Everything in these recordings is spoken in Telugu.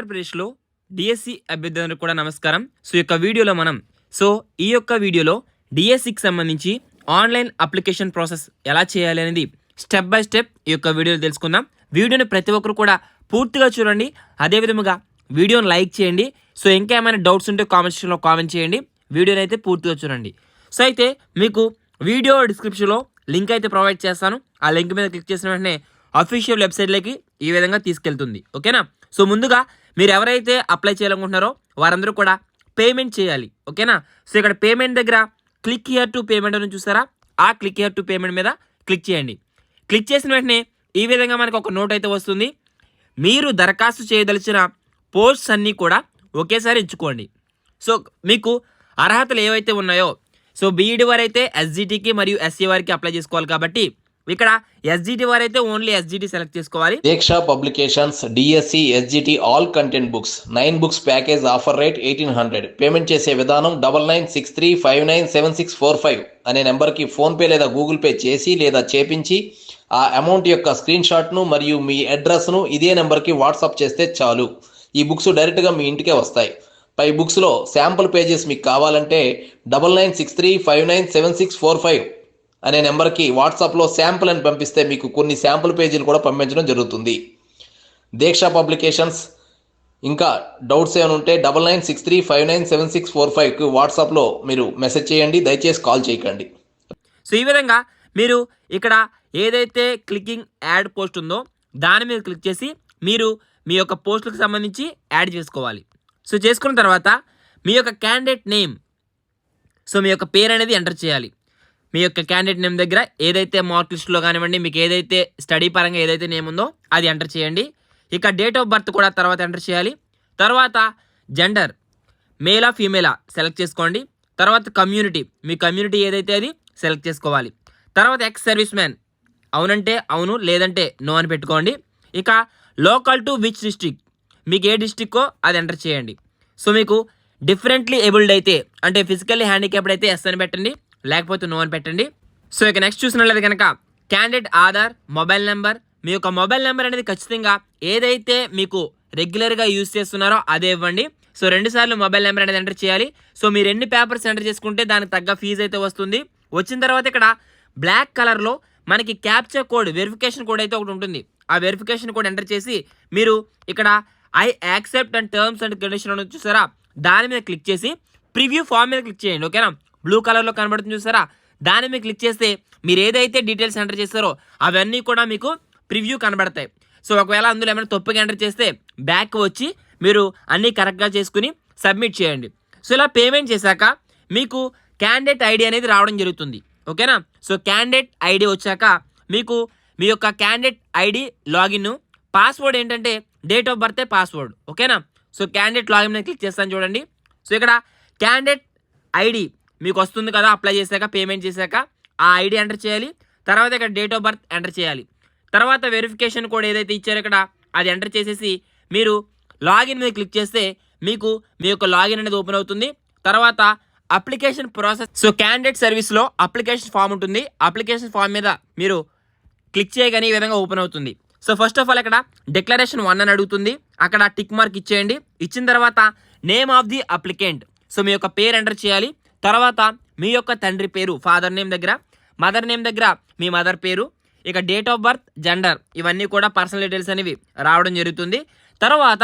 ఆంధ్రప్రదేశ్లో డిఎస్సి అభ్యర్థులకు కూడా నమస్కారం. సో యొక్క వీడియోలో మనం సో ఈ యొక్క వీడియోలో డిఎస్సికి సంబంధించి ఆన్లైన్ అప్లికేషన్ ప్రాసెస్ ఎలా చేయాలి అనేది స్టెప్ బై స్టెప్ ఈ యొక్క వీడియోలో తెలుసుకుందాం. వీడియోని ప్రతి ఒక్కరు కూడా పూర్తిగా చూడండి. అదేవిధముగా వీడియోని లైక్ చేయండి. సో ఇంకా ఏమైనా డౌట్స్ ఉంటే కామెంట్ సెక్షన్లో కామెంట్ చేయండి. వీడియోని అయితే పూర్తిగా చూడండి. సో అయితే మీకు వీడియో డిస్క్రిప్షన్లో లింక్ అయితే ప్రొవైడ్ చేస్తాను. ఆ లింక్ మీద క్లిక్ చేసిన వెంటనే అఫీషియల్ వెబ్సైట్లోకి ఈ విధంగా తీసుకెళ్తుంది. ఓకేనా? సో ముందుగా మీరు ఎవరైతే అప్లై చేయాలనుకుంటున్నారో వారందరూ కూడా పేమెంట్ చేయాలి. ఓకేనా? సో ఇక్కడ పేమెంట్ దగ్గర క్లిక్ ఇయర్ టు పేమెంట్ అని చూసారా ఆ క్లిక్ ఇయర్ టు పేమెంట్ మీద క్లిక్ చేయండి. క్లిక్ చేసిన వెంటనే ఈ విధంగా మనకు ఒక నోట్ అయితే వస్తుంది. మీరు దరఖాస్తు చేయదలిచిన పోస్ట్స్ అన్నీ కూడా ఒకేసారి ఎంచుకోండి. సో మీకు అర్హతలు ఏవైతే ఉన్నాయో సో బీఈడి వారైతే ఎస్జిటికి మరియు ఎస్సీ వారికి అప్లై చేసుకోవాలి కాబట్టి ఇక్కడ ఎస్జిటి అయితే ఓన్లీ ఎస్జిటి సెలెక్ట్ చేసుకోవాలి. Deeksha publications DSC SGT all content books nine books package offer rate eighteen hundred payment చేసే విధానం double nine six three five nine seven six four five అనే నెంబర్కి ఫోన్పే లేదా గూగుల్ పే చేసి లేదా చేపించి ఆ అమౌంట్ యొక్క స్క్రీన్ షాట్ను మరియు మీ అడ్రస్ను ఇదే నెంబర్కి వాట్సాప్ చేస్తే చాలు. ఈ బుక్స్ డైరెక్ట్గా మీ ఇంటికే వస్తాయి. పై బుక్స్లో శాంపుల్ పేజెస్ మీకు కావాలంటే double nine six three five nine seven six four five అనే నెంబర్కి వాట్సాప్లో శాంపుల్ అని పంపిస్తే మీకు కొన్ని శాంపుల్ పేజీలు కూడా పంపించడం జరుగుతుంది. దీక్ష పబ్లికేషన్స్ ఇంకా డౌట్స్ ఏమైనా ఉంటే double nine six three five nine seven six four ఫైవ్కి వాట్సాప్లో మీరు మెసేజ్ చేయండి దయచేసి కాల్ చేయకండి. సో ఈ విధంగా మీరు ఇక్కడ ఏదైతే క్లికింగ్ యాడ్ పోస్ట్ ఉందో దాని మీద క్లిక్ చేసి మీరు మీ యొక్క పోస్టులకు సంబంధించి యాడ్ చేసుకోవాలి. సో చేసుకున్న తర్వాత మీ యొక్క క్యాండిడేట్ నేమ్ సో మీ యొక్క పేరు అనేది ఎంటర్ చేయాలి. మీ యొక్క క్యాండిడేట్ నేమ్ దగ్గర ఏదైతే మార్క్ లిస్ట్లో కానివ్వండి మీకు ఏదైతే స్టడీ పరంగా ఏదైతే నేమ్ ఉందో అది ఎంటర్ చేయండి. ఇక డేట్ ఆఫ్ బర్త్ కూడా తర్వాత ఎంటర్ చేయాలి. తర్వాత జెండర్ మేలా ఫీమేలా సెలెక్ట్ చేసుకోండి. తర్వాత కమ్యూనిటీ మీ కమ్యూనిటీ ఏదైతే అది సెలెక్ట్ చేసుకోవాలి. తర్వాత ఎక్స్ సర్వీస్ మ్యాన్ అవునంటే అవును లేదంటే నో అని పెట్టుకోండి. ఇక లోకల్ టు విచ్ డిస్టిక్ మీకు ఏ డిస్టిక్కో అది ఎంటర్ చేయండి. సో మీకు డిఫరెంట్లీ ఏబుల్డ్ అయితే అంటే ఫిజికల్లీ హ్యాండిక్యాప్డ్ అయితే ఎస్ అని పెట్టండి. లేకపోతే నో అని పెట్టండి. సో ఇక నెక్స్ట్ చూసినట్లయితే కనుక క్యాండిడేట్ ఆధార్ మొబైల్ నెంబర్. మీ యొక్క మొబైల్ నెంబర్ అనేది ఖచ్చితంగా ఏదైతే మీకు రెగ్యులర్గా యూజ్ చేస్తున్నారో అదే ఇవ్వండి. సో రెండు సార్లు మొబైల్ నెంబర్ అనేది ఎంటర్ చేయాలి. సో మీరు ఎన్ని పేపర్స్ ఎంటర్ చేసుకుంటే దానికి తగ్గ ఫీజు అయితే వస్తుంది. వచ్చిన తర్వాత ఇక్కడ బ్లాక్ కలర్లో మనకి క్యాప్చర్ కోడ్ వెరిఫికేషన్ కోడ్ అయితే ఒకటి ఉంటుంది. ఆ వెరిఫికేషన్ కోడ్ ఎంటర్ చేసి మీరు ఇక్కడ I accept and terms and condition అని చూసారా? దాని మీద క్లిక్ చేసి ప్రివ్యూ ఫామ్ మీద క్లిక్ చేయండి ఓకేనా బ్లూ కలర్లో కనబడుతుంది చూసారా? దాన్ని మీద క్లిక్ చేస్తే మీరు ఏదైతే డీటెయిల్స్ ఎంటర్ చేస్తారో అవన్నీ కూడా మీకు ప్రివ్యూ కనబడతాయి. సో ఒకవేళ అందులో ఏమైనా తప్పుగా ఎంటర్ చేస్తే బ్యాక్ వచ్చి మీరు అన్నీ కరెక్ట్గా చేసుకుని సబ్మిట్ చేయండి. సో ఇలా పేమెంట్ చేశాక మీకు క్యాండిడేట్ ఐడి అనేది రావడం జరుగుతుంది. ఓకేనా? సో క్యాండిడేట్ ఐడి వచ్చాక మీకు మీ యొక్క క్యాండిడేట్ ఐడి లాగిన్ పాస్వర్డ్ ఏంటంటే డేట్ ఆఫ్ బర్త్ పాస్వర్డ్. ఓకేనా? సో క్యాండిడేట్ లాగిన్ క్లిక్ చేస్తాను చూడండి. సో ఇక్కడ క్యాండిడేట్ ఐడి మీకు వస్తుంది కదా అప్లై చేశాక పేమెంట్ చేశాక ఆ ఐడి ఎంటర్ చేయాలి. తర్వాత ఇక్కడ డేట్ ఆఫ్ బర్త్ ఎంటర్ చేయాలి. తర్వాత వెరిఫికేషన్ కోడ్ ఏదైతే ఇచ్చారో ఇక్కడ అది ఎంటర్ చేసేసి మీరు లాగిన్ మీద క్లిక్ చేస్తే మీకు మీ యొక్క లాగిన్ అనేది ఓపెన్ అవుతుంది. తర్వాత అప్లికేషన్ ప్రాసెస్ సో క్యాండిడేట్ సర్వీస్లో అప్లికేషన్ ఫామ్ ఉంటుంది. అప్లికేషన్ ఫామ్ మీద మీరు క్లిక్ చేయగానే ఈ విధంగా ఓపెన్ అవుతుంది. సో ఫస్ట్ ఆఫ్ ఆల్ ఇక్కడ డిక్లరేషన్ వన్ అని అడుగుతుంది. అక్కడ టిక్ మార్క్ ఇచ్చేయండి. ఇచ్చిన తర్వాత name of the applicant so మీ యొక్క పేరు ఎంటర్ చేయాలి. తర్వాత మీ యొక్క తండ్రి పేరు ఫాదర్ నేమ్ దగ్గర మదర్ నేమ్ దగ్గర మీ మదర్ పేరు ఇక డేట్ ఆఫ్ బర్త్ జెండర్ ఇవన్నీ కూడా పర్సనల్ డీటెయిల్స్ అనేవి రావడం జరుగుతుంది. తర్వాత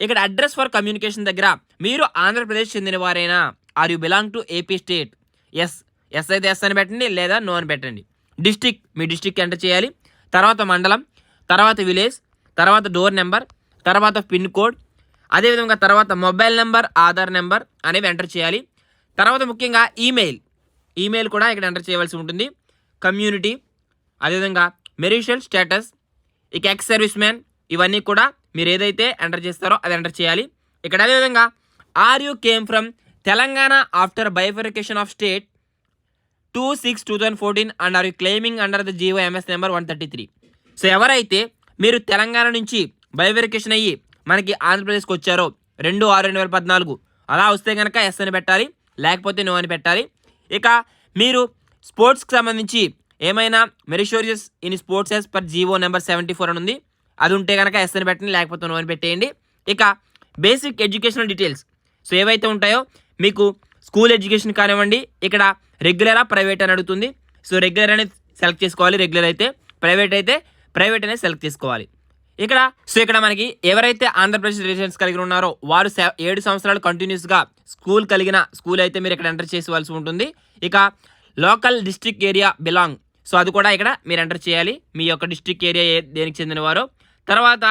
ఇక్కడ అడ్రస్ ఫర్ కమ్యూనికేషన్ దగ్గర మీరు ఆంధ్రప్రదేశ్ చెందిన వారైనా are you belong to AP state yes yes అయితే ఎస్ అని పెట్టండి లేదా నో అని పెట్టండి. డిస్టిక్ మీ డిస్టిక్ ఎంటర్ చేయాలి. తర్వాత మండలం తర్వాత విలేజ్ తర్వాత డోర్ నెంబర్ తర్వాత పిన్ కోడ్ అదేవిధంగా తర్వాత మొబైల్ నెంబర్ ఆధార్ నెంబర్ అనేవి ఎంటర్ చేయాలి. తర్వాత ముఖ్యంగా ఈమెయిల్. ఈమెయిల్ కూడా ఇక్కడ ఎంటర్ చేయవలసి ఉంటుంది. కమ్యూనిటీ అదేవిధంగా మెరిషియల్ స్టేటస్ ఇక ఎక్స్ సర్వీస్ మ్యాన్ ఇవన్నీ కూడా మీరు ఏదైతే ఎంటర్ చేస్తారో అది ఎంటర్ చేయాలి. ఇక్కడ అదేవిధంగా are you came from Telangana after bifurcation of state two six two thousand fourteen and are you claiming under the GO MS number one thirty three. So ఎవరైతే మీరు తెలంగాణ నుంచి బైఫరికేషన్ అయ్యి మనకి ఆంధ్రప్రదేశ్కి వచ్చారో రెండు ఆరు రెండు వేల పద్నాలుగు అలా వస్తే కనుక ఎస్ అని పెట్టాలి. లేకపోతే నో అని పెట్టాలి. ఇక మీరు స్పోర్ట్స్కి సంబంధించి ఏమైనా meritorious in sports as per GO number seventy four అని ఉంది. అది ఉంటే కనుక ఎస్ అని పెట్టండి లేకపోతే నో అని పెట్టేయండి. ఇక బేసిక్ ఎడ్యుకేషనల్ డీటెయిల్స్. సో ఏవైతే ఉంటాయో మీకు స్కూల్ ఎడ్యుకేషన్ కానివ్వండి ఇక్కడ రెగ్యులరా ప్రైవేట్ అని అడుగుతుంది. సో రెగ్యులర్ అనేది సెలెక్ట్ చేసుకోవాలి రెగ్యులర్ అయితే. ప్రైవేట్ అయితే ప్రైవేట్ అనేది సెలెక్ట్ చేసుకోవాలి. ఇక్కడ సో ఇక్కడ మనకి ఎవరైతే ఆంధ్రప్రదేశ్ రిలేషన్స్ కలిగి ఉన్నారో వారు ఏడు సంవత్సరాలు కంటిన్యూస్గా స్కూల్ కలిగిన స్కూల్ అయితే మీరు ఇక్కడ ఎంటర్ చేసేవలసి ఉంటుంది. ఇక local district area belong. So అది కూడా ఇక్కడ మీరు ఎంటర్ చేయాలి. మీ యొక్క డిస్ట్రిక్ట్ ఏరియా దేనికి దేనికి చెందినవారో. తర్వాత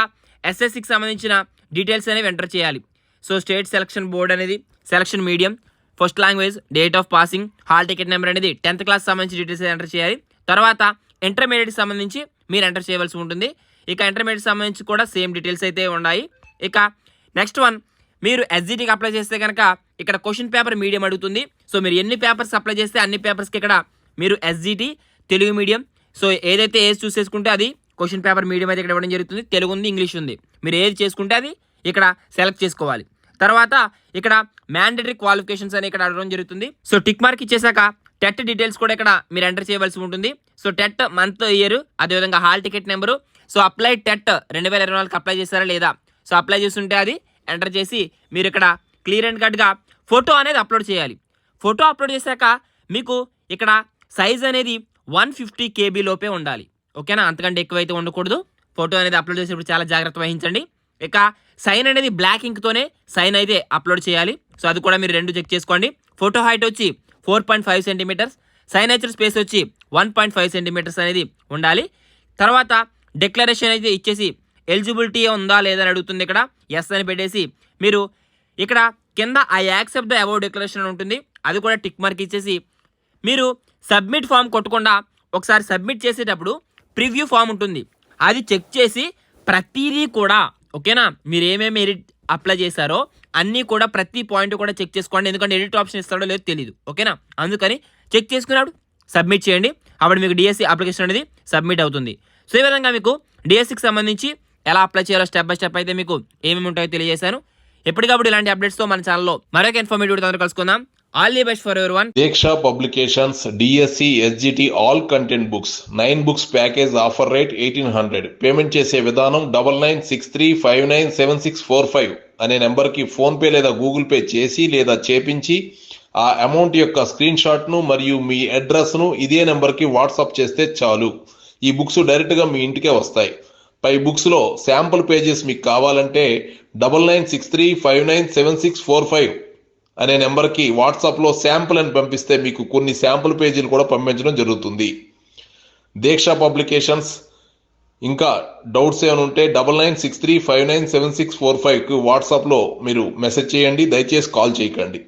ఎస్ఎస్సికి సంబంధించిన డీటెయిల్స్ అనేవి ఎంటర్ చేయాలి. సో స్టేట్ సెలక్షన్ బోర్డ్ అనేది selection medium first language date of passing hall ticket number అనేది టెన్త్ క్లాస్ సంబంధించి డీటెయిల్స్ ఎంటర్ చేయాలి. తర్వాత ఇంటర్మీడియట్ సంబంధించి మీరు ఎంటర్ చేయవలసి ఉంటుంది. ఇక ఇంటర్మీడియట్ సంబంధించి కూడా సేమ్ డీటెయిల్స్ అయితే ఉన్నాయి. ఇక నెక్స్ట్ వన్ మీరు ఎస్జిటికి అప్లై చేస్తే కనుక ఇక్కడ క్వశ్చన్ పేపర్ మీడియం అడుగుతుంది. సో మీరు ఎన్ని పేపర్స్ అప్లై చేస్తే అన్ని పేపర్స్కి ఇక్కడ మీరు ఎస్జిటి తెలుగు మీడియం సో ఏదైతే ఏది చూస్ చేసుకుంటే అది క్వశ్చన్ పేపర్ మీడియం అయితే ఇక్కడ ఇవ్వడం జరుగుతుంది. తెలుగు ఉంది ఇంగ్లీష్ ఉంది. మీరు ఏది చేసుకుంటే అది ఇక్కడ సెలెక్ట్ చేసుకోవాలి. తర్వాత ఇక్కడ మ్యాండేటరీ క్వాలిఫికేషన్స్ అని ఇక్కడ అడగడం జరుగుతుంది. సో టిక్ మార్క్ ఇచ్చేసాక టెట్ డీటెయిల్స్ కూడా ఇక్కడ మీరు ఎంటర్ చేయవలసి ఉంటుంది. సో టెట్ మంత్ ఇయర్ అదేవిధంగా hall ticket number so apply TET రెండు వేల ఇరవై నాలుగుకి అప్లై చేశారా లేదా? సో అప్లై చేస్తుంటే అది ఎంటర్ చేసి మీరు ఇక్కడ క్లియర్ అండ్ కట్గా ఫోటో అనేది అప్లోడ్ చేయాలి. ఫోటో అప్లోడ్ చేశాక మీకు ఇక్కడ సైజ్ అనేది వన్ ఫిఫ్టీ కేబీ లోపే ఉండాలి. ఓకేనా అంతకంటే ఎక్కువైతే ఉండకూడదు. ఫోటో అనేది అప్లోడ్ చేసేటప్పుడు చాలా జాగ్రత్త వహించండి. ఇక సైన్ అనేది బ్లాక్ ఇంక్తోనే సైన్ అయితే అప్లోడ్ చేయాలి. సో అది కూడా మీరు రెండు చెక్ చేసుకోండి. ఫోటో హైట్ వచ్చి four point five centimetres signature space వచ్చి వన్ పాయింట్ ఫైవ్ సెంటీమీటర్స్ అనేది ఉండాలి. తర్వాత డిక్లరేషన్ అయితే ఇచ్చేసి ఎలిజిబిలిటీ ఉందా లేదా అని అడుగుతుంది ఇక్కడ. ఎస్ అని పెట్టేసి మీరు ఇక్కడ కింద I accept the award declaration ఉంటుంది. అది కూడా టిక్ మార్క్ ఇచ్చేసి మీరు సబ్మిట్ ఫామ్ కొట్టకుండా ఒకసారి సబ్మిట్ చేసేటప్పుడు ప్రివ్యూ ఫామ్ ఉంటుంది. అది చెక్ చేసి ప్రతిదీ కూడా ఓకేనా? మీరు ఏమేమి ఎడిట్ అప్లై చేశారో అన్నీ కూడా ప్రతి పాయింట్ కూడా చెక్ చేసుకోండి. ఎందుకంటే ఎడిట్ ఆప్షన్ ఇస్తాడో లేదో తెలియదు ఓకేనా? అందుకని చెక్ చేసుకున్నప్పుడు సబ్మిట్ చేయండి. అప్పుడు మీకు డిఎస్సి అప్లికేషన్ అనేది సబ్మిట్ అవుతుంది. సో ఈ విధంగా మీకు డిఎస్సికి సంబంధించి ఎలా అప్లై చేయాలో స్టెప్ బై స్టెప్ అయితే మీకు ఏమేమి ఉంటాయో తెలియజేశాను ఎప్పటికప్పుడు ఇలాంటి అప్డేట్స్తో మన ఛానల్లో మరొక ఇన్ఫర్మేటివ్ అందరూ కలుసుకుందాం. All the best for everyone Deeksha publications DSC SGT all content books nine books package offer rate eighteen hundred payment చేసే విధానం double nine six three five nine seven six four five అనే నెంబర్కి ఫోన్పే లేదా గూగుల్ పే చేసి లేదా చేపించి ఆ అమౌంట్ యొక్క స్క్రీన్ షాట్ను మరియు మీ అడ్రస్ను ఇదే నెంబర్కి వాట్సాప్ చేస్తే చాలు. ఈ బుక్స్ డైరెక్ట్గా మీ ఇంటికే వస్తాయి. పై బుక్స్లో శాంపుల్ పేజెస్ మీకు కావాలంటే double nine six three five nine seven six four five అనే నెంబర్కి వాట్సాప్లో శాంపుల్ అని పంపిస్తే మీకు కొన్ని శాంపుల్ పేజీలు కూడా పంపించడం జరుగుతుంది. దీక్ష పబ్లికేషన్స్. ఇంకా డౌట్స్ ఏమైనా ఉంటే double nine six three five nine seven six four ఫైవ్కి వాట్సాప్లో మీరు మెసేజ్ చేయండి. దయచేసి కాల్ చేయకండి.